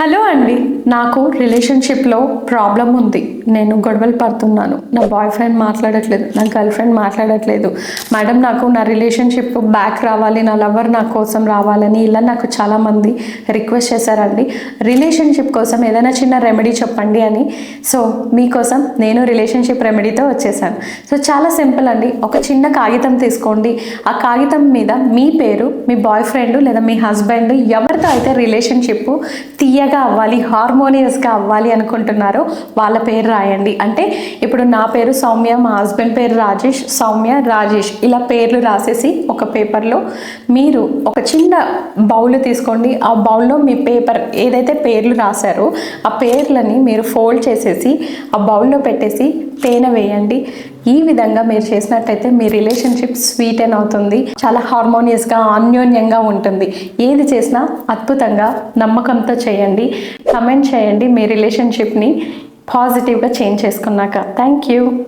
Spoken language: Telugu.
హలో అండి నాకు రిలేషన్షిప్లో ప్రాబ్లం ఉంది. నేను గొడవలు పడుతున్నాను. నా బాయ్ ఫ్రెండ్ మాట్లాడట్లేదు. నా గర్ల్ ఫ్రెండ్ మాట్లాడట్లేదు. మేడం నాకు నా రిలేషన్షిప్ బ్యాక్ రావాలి. నా లవర్ నా కోసం రావాలని ఇలా నాకు చాలామంది రిక్వెస్ట్ చేశారండి. రిలేషన్షిప్ కోసం ఏదైనా చిన్న రెమెడీ చెప్పండి అని. సో మీకోసం నేను రిలేషన్షిప్ రెమెడీతో వచ్చేసాను. సో చాలా సింపుల్ అండి. ఒక చిన్న కాగితం తీసుకోండి. ఆ కాగితం మీద మీ పేరు మీ బాయ్ ఫ్రెండ్ లేదా మీ హస్బెండ్ ఎవరితో అయితే రిలేషన్షిప్ తీయగా అవ్వాలి హార్మోనియస్గా అవ్వాలి అనుకుంటున్నారో వాళ్ళ పేరు రాయండి. అంటే ఇప్పుడు నా పేరు సౌమ్య మా హస్బెండ్ పేరు రాజేష్ సౌమ్య రాజేష్ ఇలా పేర్లు రాసేసి ఒక పేపర్లో మీరు ఒక చిన్న బౌల్ తీసుకోండి. ఆ బౌల్లో మీ పేపర్ ఏదైతే పేర్లు రాశారో ఆ పేర్లని మీరు ఫోల్డ్ చేసేసి ఆ బౌల్లో పెట్టేసి తేనె వేయండి. ఈ విధంగా మీరు చేసినట్టయితే మీ రిలేషన్షిప్ స్వీట్ అవుతుంది. చాలా హార్మోనియస్గా అన్యోన్యంగా ఉంటుంది. ఏది చేసినా అద్భుతంగా నమ్మకంతో చేయండి. కమెంట్ చేయండి మీ రిలేషన్షిప్ని పాజిటివ్గా చేంజ్ చేసుకున్నాక. Thank you.